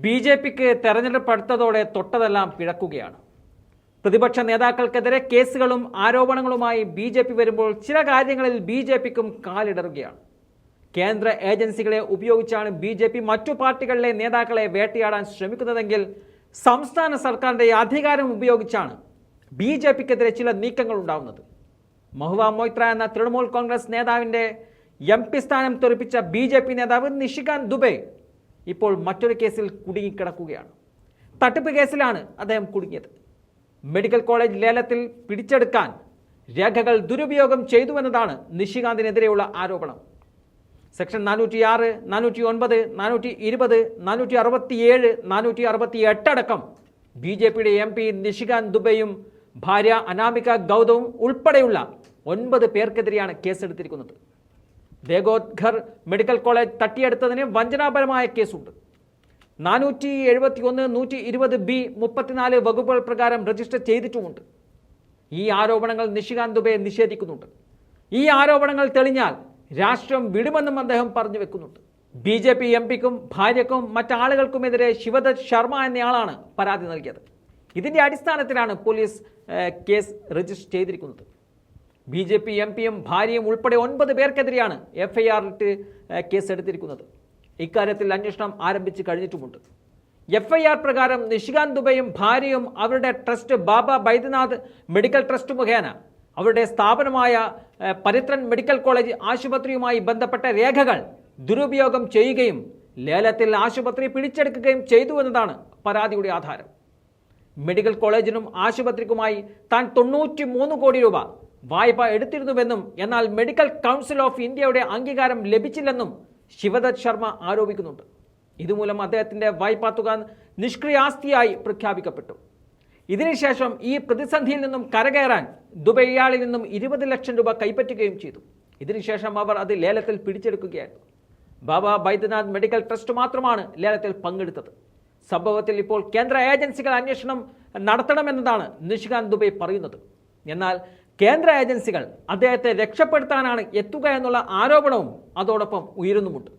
B J പിക്ക് തെരഞ്ഞെടുപ്പ് അടുത്തതോടെ തൊട്ടതെല്ലാം പിഴക്കുകയാണ്. പ്രതിപക്ഷ നേതാക്കൾക്കെതിരെ കേസുകളും ആരോപണങ്ങളുമായി ബി ജെ പി വരുമ്പോൾ ചില കാര്യങ്ങളിൽ ബി ജെ പിക്കും കാലിടറുകയാണ്. കേന്ദ്ര ഏജൻസികളെ ഉപയോഗിച്ചാണ് ബി ജെ പി മറ്റു പാർട്ടികളിലെ നേതാക്കളെ വേട്ടയാടാൻ ശ്രമിക്കുന്നതെങ്കിൽ സംസ്ഥാന സർക്കാരിന്റെ അധികാരം ഉപയോഗിച്ചാണ് ബി ജെ പിക്കെതിരെ ചില നീക്കങ്ങൾ ഉണ്ടാവുന്നത്. മഹുവ മൊയ്ത്ര എന്ന തൃണമൂൽ കോൺഗ്രസ് നേതാവിന്റെ എം പി സ്ഥാനം തെറിപ്പിച്ച ബി നേതാവ് നിഷികാന്ത് ദുബെ ഇപ്പോൾ മറ്റൊരു കേസിൽ കുടുങ്ങിക്കിടക്കുകയാണ്. തട്ടിപ്പ് കേസിലാണ് അദ്ദേഹം കുടുങ്ങിയത്. മെഡിക്കൽ കോളേജ് ലേലത്തിൽ പിടിച്ചെടുക്കാൻ രേഖകൾ ദുരുപയോഗം ചെയ്തുവെന്നതാണ് നിഷികാന്തിനെതിരെയുള്ള ആരോപണം. സെക്ഷൻ നാനൂറ്റി ആറ് നാനൂറ്റി ഒൻപത് നാനൂറ്റി ഇരുപത് നാനൂറ്റി അറുപത്തിയേഴ് നാനൂറ്റി അറുപത്തി എട്ടടക്കം ബി ജെ പിയുടെ എം പി നിഷികാന്ത് ദുബെയും ഭാര്യ അനാമിക ഗൗതവും ഉൾപ്പെടെയുള്ള ഒൻപത് പേർക്കെതിരെയാണ് കേസെടുത്തിരിക്കുന്നത്. ദേഗോദ്ഘർ മെഡിക്കൽ കോളേജ് തട്ടിയെടുത്തതിന് വഞ്ചനാപരമായ കേസുണ്ട്. നാനൂറ്റി എഴുപത്തി ഒന്ന് നൂറ്റി ഇരുപത് ബി മുപ്പത്തിനാല് വകുപ്പുകൾ പ്രകാരം രജിസ്റ്റർ ചെയ്തിട്ടുമുണ്ട്. ഈ ആരോപണങ്ങൾ നിഷികാന്ത് ദുബെ നിഷേധിക്കുന്നുണ്ട്. ഈ ആരോപണങ്ങൾ തെളിഞ്ഞാൽ രാഷ്ട്രം വിടുമെന്നും അദ്ദേഹം പറഞ്ഞു വെക്കുന്നുണ്ട്. ബി ജെ പി എം പിക്കും ഭാര്യക്കും മറ്റാളുകൾക്കുമെതിരെ ശിവദത്ത് ശർമ്മ എന്നയാളാണ് പരാതി നൽകിയത്. ഇതിന്റെ അടിസ്ഥാനത്തിലാണ് പോലീസ് കേസ് രജിസ്റ്റർ ചെയ്തിരിക്കുന്നത്. ബി ജെ പി എം പിയും ഭാര്യയും ഉൾപ്പെടെ ഒൻപത് പേർക്കെതിരെയാണ് എഫ് ഐ ആറിട്ട് കേസെടുത്തിരിക്കുന്നത്. ഇക്കാര്യത്തിൽ അന്വേഷണം ആരംഭിച്ച് കഴിഞ്ഞിട്ടുമുണ്ട്. എഫ് ഐ ആർ പ്രകാരം നിഷികാന്ത് ദുബൈയും ഭാര്യയും അവരുടെ trust Baba Baidyanath medical trust മുഖേന അവരുടെ സ്ഥാപനമായ പരിത്രൻ മെഡിക്കൽ കോളേജ് ആശുപത്രിയുമായി ബന്ധപ്പെട്ട രേഖകൾ ദുരുപയോഗം ചെയ്യുകയും ലേലത്തിൽ ആശുപത്രി പിടിച്ചെടുക്കുകയും ചെയ്തു എന്നതാണ് പരാതിയുടെ ആധാരം. മെഡിക്കൽ കോളേജിനും ആശുപത്രിക്കുമായി താൻ തൊണ്ണൂറ്റി കോടി രൂപ വായ്പ എടുത്തിരുന്നുവെന്നും എന്നാൽ മെഡിക്കൽ കൗൺസിൽ ഓഫ് ഇന്ത്യയുടെ അംഗീകാരം ലഭിച്ചില്ലെന്നും ശിവദത്ത് ശർമ്മ ആരോപിക്കുന്നുണ്ട്. ഇതുമൂലം അദ്ദേഹത്തിന്റെ വായ്പാ തുക നിഷ്ക്രിയാസ്തിയായി പ്രഖ്യാപിക്കപ്പെട്ടു. ഇതിനുശേഷം ഈ പ്രതിസന്ധിയിൽ നിന്നും കരകയറാൻ ദുബൈ ഇയാളിൽ നിന്നും ഇരുപത് ലക്ഷം രൂപ കൈപ്പറ്റുകയും ചെയ്തു. ഇതിനുശേഷം അവർ അത് ലേലത്തിൽ പിടിച്ചെടുക്കുകയായിരുന്നു. ബാബ ബൈദ്യനാഥ് മെഡിക്കൽ ട്രസ്റ്റ് മാത്രമാണ് ലേലത്തിൽ പങ്കെടുത്തത്. സംഭവത്തിൽ ഇപ്പോൾ കേന്ദ്ര ഏജൻസികൾ അന്വേഷണം നടത്തണമെന്നതാണ് നിഷികാന്ത് ദുബൈ പറയുന്നത്. എന്നാൽ കേന്ദ്ര ഏജൻസികൾ അദ്ദേഹത്തെ രക്ഷപ്പെടുത്താനാണ് എത്തുക എന്നുള്ള ആരോപണവും അതോടൊപ്പം ഉയരുന്നുമുണ്ട്.